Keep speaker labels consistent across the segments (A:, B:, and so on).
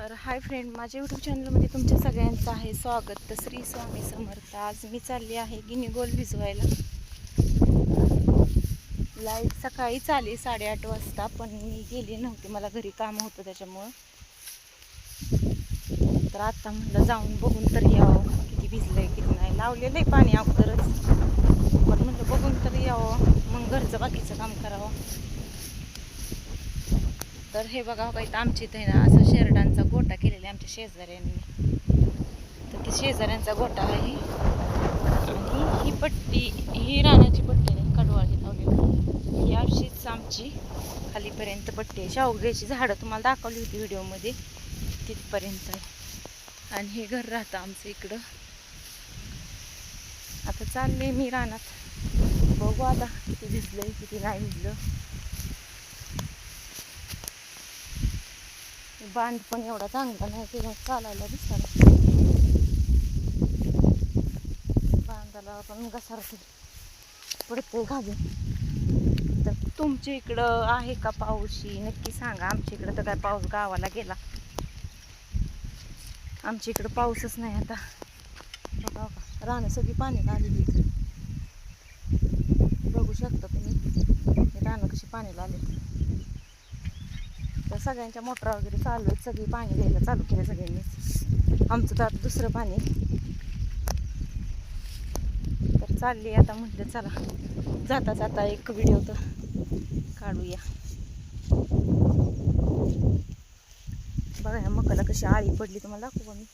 A: तर hi friend माझ्या YouTube चॅनलमध्ये तुमच्या सगळ्यांचं आहे स्वागत. तर श्री स्वामी समर्थ आज मी चालली आहे गिनी गोल भिजवायला. लाइट सकाळीच आली साडेआठ वाजता पण मी गेली नव्हती. मला घरी काम होतं त्याच्यामुळं. तर आता म्हटलं जाऊन बघून तर यावं. किती भिजलंय किती नाही. लावलेलं आहे पाणी अगोदरच. पण म्हटलं बघून तर यावं. मग घरचं बाकीचं काम करावं. तर हे बघा बघा इथं आमच्या आहे ना असं शेरडांचा गोटा केलेला आहे आमच्या शेजाऱ्यांनी. तर ती शेजाऱ्यांचा गोटा आहे आणि ही पट्टी ही रानाची पट्टी नाही कडवाळी लावलेली. ही अशीच आमची खालीपर्यंत पट्टी आहे. शावग्याची झाडं तुम्हाला दाखवली होती व्हिडिओमध्ये. तिथपर्यंत आहे. आणि हे घर राहतं आमचं इकडं. आता चालले मी रानात. बघू आता किती भिजलंय किती नाही भिजलं बांध पण एवढा चांगला नाही त्याच्यात चालायला दिसणार. बांधाला पण घसारते. पडते घालून. तर तुमच्या इकडं आहे का पाऊशी नक्की सांगा. आमच्या इकडं तर काय पाऊस गावाला गेला. आमच्या इकडं पाऊसच नाही आता. बघा बघा रानं सगळी पाण्यात आलेली बघू शकता तुम्ही. रानं कशी पाण्याला आले तर सगळ्यांच्या मोटरा वगैरे चालू आहेत. सगळी पाणी द्यायला चालू केलं सगळ्यांनी. आमचं तर आता दुसरं पाणी तर चालली आता म्हटलं चला. जाता जाता एक व्हिडिओ तर काढूया. बघा ह्या मकाला कशी आळी पडली तुम्हाला दाखवू का मी?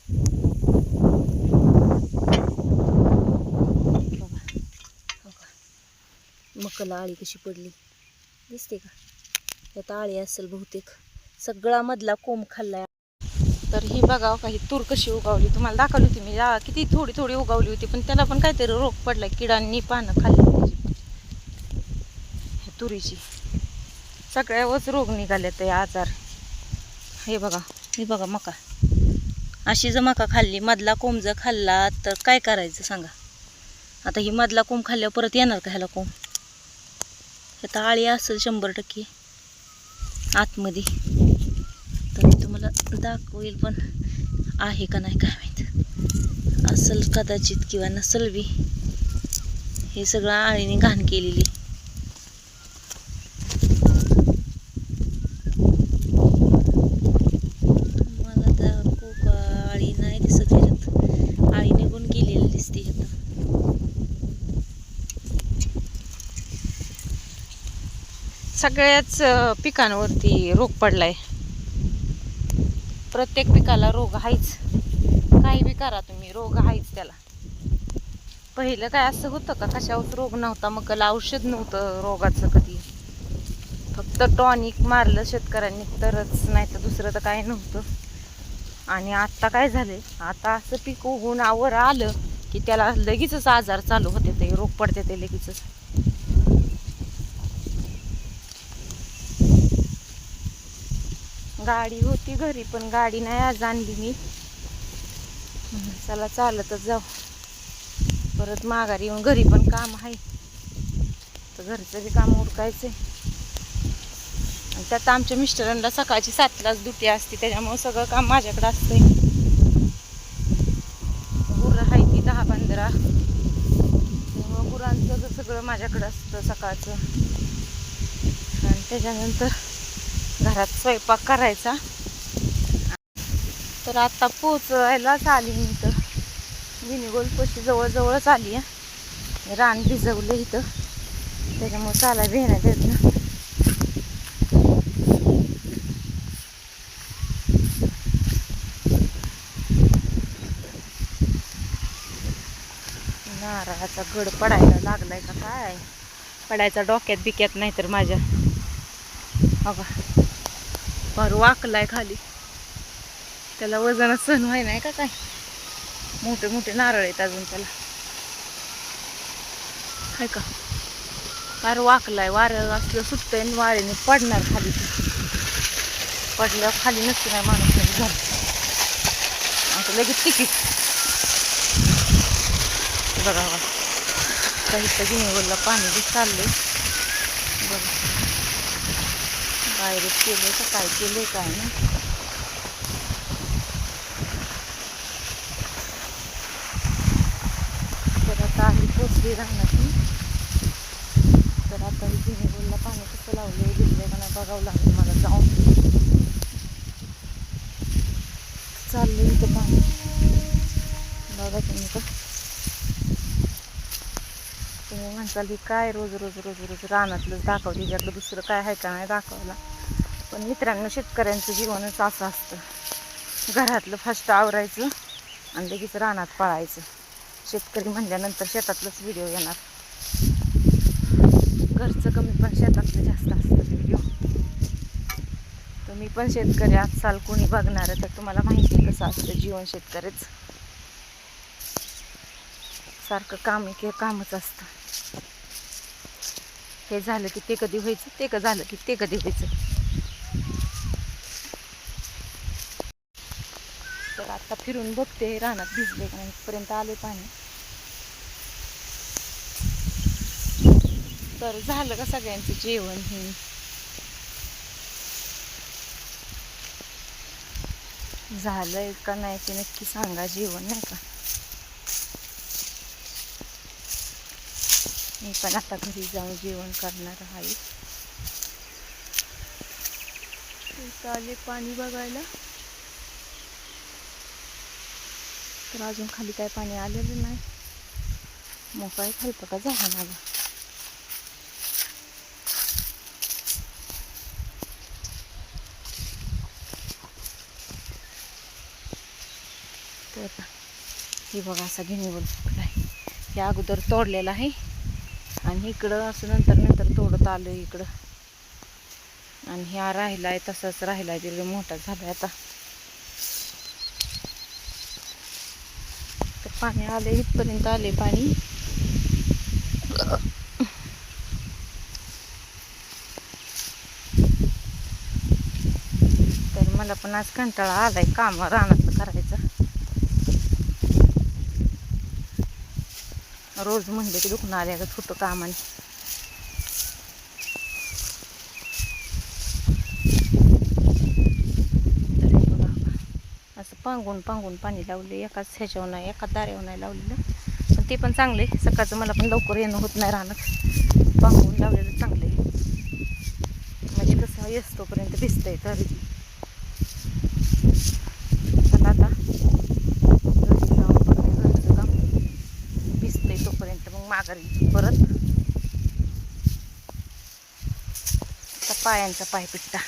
A: बघा हो का. मकाला आळी कशी पडली. दिसते का? त्यात आळी असेल बहुतेक. सगळा मधला कोंब खाल्लाय. तर ही बघा हो काही तूर कशी उगावली. तुम्हाला दाखवली होती मी. किती थोडी थोडी उगावली होती पण त्याला पण काहीतरी रोग पडलाय. किडांनी पानं खाल्ली ह्या तुरीची. सगळ्यावरच रोग निघाले ते आजार. हे बघा हे बघा मका. अशी जर मका खाल्ली मधला कोंब जर खाल्ला तर काय करायचं सांगा? आता ही मधला कोंब खाल्ल्यावर परत येणार का ह्याला कोंब? आता आळी असेल शंभर टक्के. आतमध्ये. दाखवेल पण आहे का नाही काय माहीत. असल कदाचित किंवा नसल बी हे सगळं आळीने घाण केलेली. मला तर खूप आळी नाही दिसत ह्याच्यात. आळी निघून गेलेली दिसते ह्यात. सगळ्याच पिकांवरती रोग पडलाय. प्रत्येक पिकाला रोग आहेच काही बी करा तुम्ही रोग आहेच त्याला. पहिलं काय असं होतं का कशावर रोग नव्हता मग त्याला औषध नव्हतं रोगाचं कधी. फक्त टॉनिक मारलं शेतकऱ्यांनी तरच नाही तर दुसरं तर काय नव्हतं. आणि आत्ता काय झाले आता असं पीक उगून आवर आलं की त्याला लगेचच आजार चालू होते ते रोग पडते ते लगेचच. गाडी होती घरी पण गाडी नाही आज आणली मी. चला चालतच जाऊ. परत माघारी येऊन घरी पण काम आहे. तर घरचं बी काम उरकायचंय. आणि त्यात आमच्या मिस्टरांना सकाळची सातलाच दुटी असते त्याच्यामुळं सगळं काम माझ्याकडे असतंय. गुरं आहे ती दहा पंधरा. गुरांचं तर सगळं माझ्याकडं असतं सकाळचं. आणि त्याच्यानंतर घरात स्वयंपाक करायचा. तर आता पोचवायलाच आली मी तर विनिगोल पशी जवळजवळच आली आहे. रान भिजवलं इथं. त्याच्यामुळे चालायला भेण्यात येत ना. नारळाचा गड पडायला लागलाय का काय? पडायचा डोक्यात बिक्यात नाही तर माझ्या. अगं फार वाकलाय खाली. त्याला वजनच सहन व्हाय नाही का काय? मोठे मोठे नारळ आहेत अजून त्याला. काय का? फार वाकलाय वारं असलं सुटतंय आणि वाऱ्याने पडणार खाली. पडल्यावर खाली नसते नाही माणूस नाही झालं आता लगेच तिकीट बघा बघा. काही तर गिनीवरला पाणी बी चाललंय. मायरेट केलं तर काय केलं आहे काय ना तर आता आम्ही पोचली राहण्याची तर आता मी बोलला पाणी कसं लावलं लावले भिजले मला बघावं लागलं मला जाऊन. चालले इथं पाणी. बघा तुम्ही तर. तुम्ही म्हणताल की काय रोज रोज रोज रोज रानातलंच दाखवली ज्यातलं दुसरं काय आहे का नाही दाखवला पण मित्रांनो शेतकऱ्यांचं जीवनच असं असतं. घरातलं फास्ट आवरायचं आणि लगेच रानात पळायचं. शेतकरी म्हणल्यानंतर शेतातलंच व्हिडिओ येणार. घरचं कमी पण शेतातलं जास्त असतं व्हिडिओ तुम्ही पण शेतकरी आजकाल कोणी बघणार तर तुम्हाला माहिती कसं असतं जीवन शेतकरीच. सारखं काम की कामच असतं. हे झालं की ते कधी व्हायचं ते का झालं की ते कधी व्हायचं तर आता फिरून बघते रानात भिजले का नाही इथपर्यंत आले पाणी. तर झालं का सगळ्यांचं जेवण हे? झालंय का नाही ते नक्की सांगा जेवण नाही का? मी पण आता घरी जाऊन जेवण करणार आहे. आले पाणी बघायला. तर अजून खाली काय पाणी आलेलं नाही. मोकळा खालपटा झाला मला तर हे बघा असा घेणे आहे. हे अगोदर तोडलेलं आहे. आणि इकडं असं नंतर नंतर तोडत आलं इकडं. आणि ह्या राहिला आहे तसाच राहिला आहे मोठा झाला आता. पाणी आले इथपर्यंत आले पाणी. तर मला पण आज कंटाळा आलाय काम रानात करायचा. रोज म्हणले की दुखणं का छोटं कामाने तर हे बघा असं पांगून पांगून पाणी लावले एकाच ह्याच्यावर नाही एका दाऱ्यावर नाही लावलेलं. पण ते पण चांगले सकाळचं मला पण लवकर येणं होत नाही राहणं पांगून लावलेलं चांगले म्हणजे कसं येस तोपर्यंत भिजतंय तरी. चला आता. घरचं काम भिजतंय तोपर्यंत मग माघारी परत. आता पायांचा पाय पिट्टा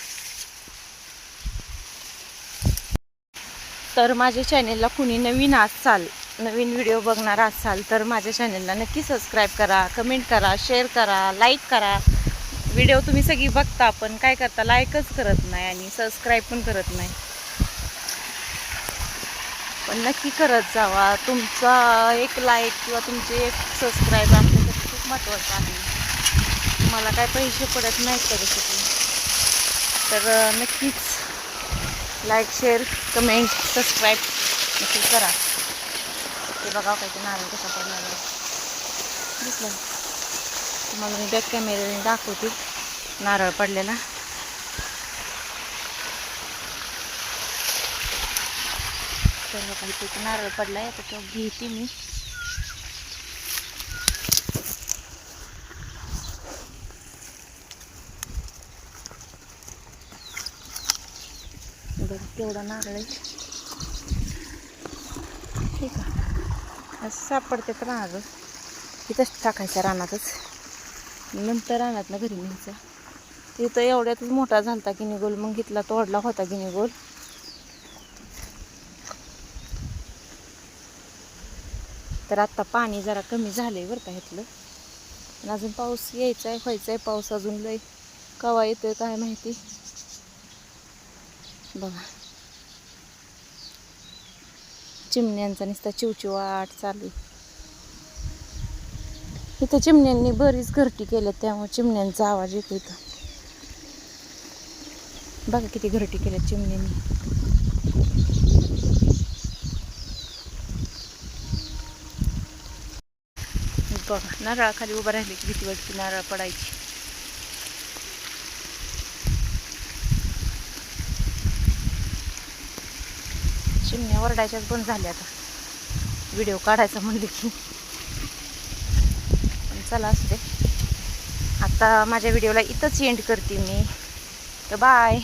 A: तर माझ्या चॅनेलला कुणी नवीन असाल नवीन व्हिडिओ बघणार असाल तर माझ्या चॅनेलला नक्की सबस्क्राईब करा कमेंट करा शेअर करा लाईक करा. व्हिडिओ तुम्ही सगळी बघता पण काय करता लाईकच करत नाही आणि सबस्क्राईब पण करत नाही. पण नक्की करत जावा. तुमचा एक लाईक किंवा तुमचे एक सबस्क्राईब आमच्यासाठी खूप महत्त्वाचं आहे. मला काय पैसे पडत नाहीत त्याच्यासाठी. तर नक्कीच लाईक शेअर कमेंट सबस्क्राईब नक्की करा. ते बघा काही ते नारळ कसा पडला आहे. दिसलं. तुम्हाला मी बॅक कॅमेऱ्याने दाखवते. नारळ पडलेला. तर काही तिथे नारळ पडला आहे तर तो घेते मी. बरं केवढा नारळ आहे ठीक आहे. असं सापडते तर राहणार इथंच टाकायचं रानातच. नंतर रानात ना घरी न्यायचं. तिथं एवढ्यातच मोठा झालता गिनीगोल मग घेतला तोडला होता गिनीगोल तर आत्ता पाणी जरा कमी झालं आहे बरं का ह्यातलं पण अजून पाऊस यायचा आहे व्हायचा आहे पाऊस अजून लय. कवा येतोय काय माहिती. बघा. चिमण्यांचा नुसता चिवचिवाट चालू आहे. इथं चिमण्यांनी बरीच घरटी केल्या त्यामुळे चिमण्यांचा आवाज येतो इथं. बघा किती घरटी केल्या चिमण्यांनी. बघा नारळाखाली उभं राहिले की भीती वाटते नारळ पडायची. चिमण्या ओरडायच्याच बंद झाल्या आता. व्हिडिओ काढायचा म्हणले की. चला असू दे. आता माझ्या व्हिडिओला इथंच एंड करते मी. तर बाय